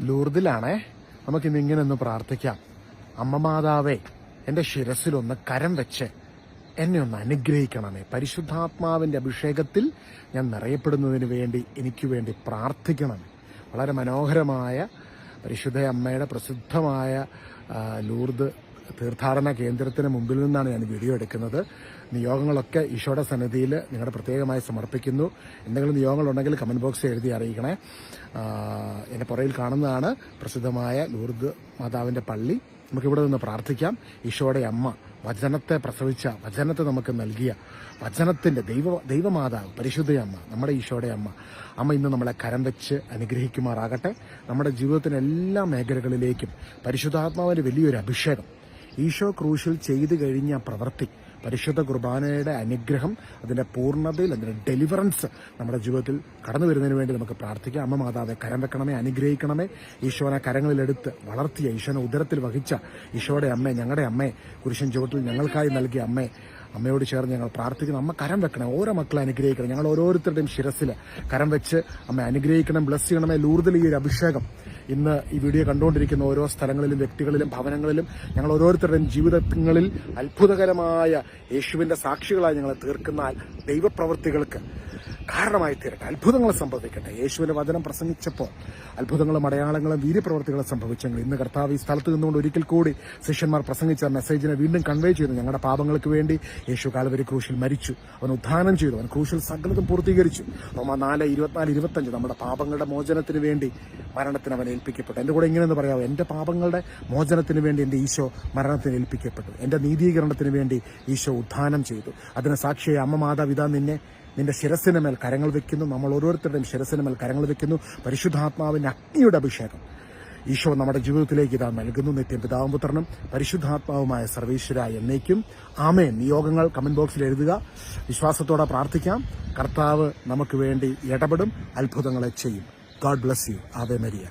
ലൂർദിലാണേ. നമുക്കിന്ന് ഇങ്ങനെ ഒന്ന് പ്രാർത്ഥിക്കാം. അമ്മ മാതാവേ എന്റെ ശിരസിലൊന്ന് കരം വെച്ച് എന്നെ ഒന്ന് അനുഗ്രഹിക്കണമേ. പരിശുദ്ധാത്മാവിന്റെ അഭിഷേകത്തിൽ ഞാൻ നിറയപ്പെടുന്നതിന് വേണ്ടി എനിക്ക് വേണ്ടി പ്രാർത്ഥിക്കണം. വളരെ മനോഹരമായ പരിശുദ്ധ അമ്മയുടെ പ്രസിദ്ധമായ ലൂർദ് തീർത്ഥാടന കേന്ദ്രത്തിന് മുമ്പിൽ നിന്നാണ് ഞാൻ വീഡിയോ എടുക്കുന്നത്. നിയോഗങ്ങളൊക്കെ ഈശോയുടെ സന്നിധിയിൽ നിങ്ങളുടെ പ്രത്യേകമായി സമർപ്പിക്കുന്നു. എന്തെങ്കിലും നിയോഗങ്ങളുണ്ടെങ്കിൽ കമന്റ് ബോക്സിൽ എഴുതി അറിയിക്കണേ. എന്നെ പുറയിൽ കാണുന്നതാണ് പ്രസിദ്ധമായ ലൂർദ് മാതാവിന്റെ പള്ളി. നമുക്കിവിടെ നിന്ന് പ്രാർത്ഥിക്കാം. ഈശോയുടെ അമ്മ വചനത്തെ പ്രസവിച്ച വചനത്തെ നമുക്ക് നൽകിയ വചനത്തിന്റെ ദൈവ ദൈവമാതാവ് പരിശുദ്ധ അമ്മ നമ്മുടെ ഈശോയുടെ അമ്മ. അമ്മ ഇന്ന് നമ്മളെ കരം വെച്ച് അനുഗ്രഹിക്കുമാറാകട്ടെ. നമ്മുടെ ജീവിതത്തിന് എല്ലാ മേഖലകളിലേക്കും പരിശുദ്ധാത്മാവിന്റെ വലിയൊരു അഭിഷേകം. ഈശോ ക്രൂശിൽ ചെയ്തു കഴിഞ്ഞ പ്രവൃത്തി പരിശുദ്ധ കുർബാനയുടെ അനുഗ്രഹം അതിന്റെ പൂർണതയിൽ അതിന്റെ ഡെലിവറൻസ് നമ്മുടെ ജീവിതത്തിൽ കടന്നു വരുന്നതിന് വേണ്ടി നമുക്ക് പ്രാർത്ഥിക്കാം. അമ്മ മാതാവെ കരം വെക്കണമേ അനുഗ്രഹിക്കണമേ. ഈശോനെ കരങ്ങളിലെടുത്ത് വളർത്തിയ ഈശോനെ ഉദരത്തിൽ വഹിച്ച ഈശോയുടെ അമ്മേ ഞങ്ങളുടെ അമ്മേ കുരിശൻ ചുവട്ടിൽ ഞങ്ങൾക്കായി നൽകിയ അമ്മേ അമ്മയോട് ചേർന്ന് ഞങ്ങൾ പ്രാർത്ഥിക്കുന്നു. അമ്മ കരം വെക്കണം ഓരോ മക്കളെ അനുഗ്രഹിക്കണം. ഞങ്ങൾ ഓരോരുത്തരുടെയും ശിരസിൽ കരം വെച്ച് അമ്മ അനുഗ്രഹിക്കണം ബ്ലസ് ചെയ്യണമേ. ലൂർദിൽ ഈ ഒരു അഭിഷേകം ഇന്ന് ഈ വീഡിയോ കണ്ടുകൊണ്ടിരിക്കുന്ന ഓരോ സ്ഥലങ്ങളിലും വ്യക്തികളിലും ഭവനങ്ങളിലും ഞങ്ങൾ ഓരോരുത്തരുടെയും ജീവിതങ്ങളിൽ അത്ഭുതകരമായ യേശുവിന്റെ സാക്ഷികളായി ഞങ്ങളെ തീർക്കുന്ന ദൈവപ്രവൃത്തികൾക്ക് കാരണമായി തീരട്ടെ. അത്ഭുതങ്ങൾ സംഭവിക്കട്ടെ. യേശുവിന്റെ വചനം പ്രസംഗിച്ചപ്പോൾ അത്ഭുതങ്ങളും അടയാളങ്ങളും വീര്യപ്രവർത്തികളും സംഭവിച്ചെങ്കിൽ ഇന്ന് കർത്താവ് ഈ സ്ഥലത്ത് നിന്നുകൊണ്ട് ഒരിക്കൽ കൂടി ശിഷ്യന്മാർ പ്രസംഗിച്ച മെസ്സേജിനെ വീണ്ടും കൺവേ ചെയ്തു. ഞങ്ങളുടെ പാപങ്ങൾക്ക് വേണ്ടി യേശു കാലവരി ക്രൂശിൽ മരിച്ചു. അവൻ ഉദ്ധാനം ചെയ്തു. അവൻ ക്രൂശിൽ സകലതും പൂർത്തീകരിച്ചു. റോമ നാല് ഇരുപത്തിനാല് ഇരുപത്തഞ്ച് നമ്മുടെ പാപങ്ങളുടെ മോചനത്തിന് വേണ്ടി മരണത്തിന് അവൻ ഏൽപ്പിക്കപ്പെട്ടു. എന്റെ കൂടെ ഇങ്ങനെയെന്ന് പറയാമോ? എന്റെ പാപങ്ങളുടെ മോചനത്തിന് വേണ്ടി എന്റെ ഈശോ മരണത്തിന് ഏൽപ്പിക്കപ്പെട്ടു. എന്റെ നീതീകരണത്തിന് വേണ്ടി ഈശോ ഉദ്ധാനം ചെയ്തു. അതിന് സാക്ഷിയായ അമ്മ മാതാപിതാ നിന്നെ. നിന്റെ ശിരസിന് മേൽ കരങ്ങൾ വെക്കുന്നു. നമ്മൾ ഓരോരുത്തരുടെയും ശിരസിന് മേൽ കരങ്ങൾ വെക്കുന്നു. പരിശുദ്ധാത്മാവിന്റെ അഗ്നിയുടെ അഭിഷേകം ഈശോ നമ്മുടെ ജീവിതത്തിലേക്ക് ഇതാ നൽകുന്നു. നിത്യം പിതാവും പുത്രനും പരിശുദ്ധാത്മാവുമായ സർവീശ്വര എന്നേക്കും. ആമേൻ. നിയോഗങ്ങൾ കമന്റ് ബോക്സിൽ എഴുതുക. വിശ്വാസത്തോടെ പ്രാർത്ഥിക്കാം. കർത്താവ് നമുക്ക് വേണ്ടി ഇടപെടും. അത്ഭുതങ്ങളെ ചെയ്യും. God bless you. Ave Maria.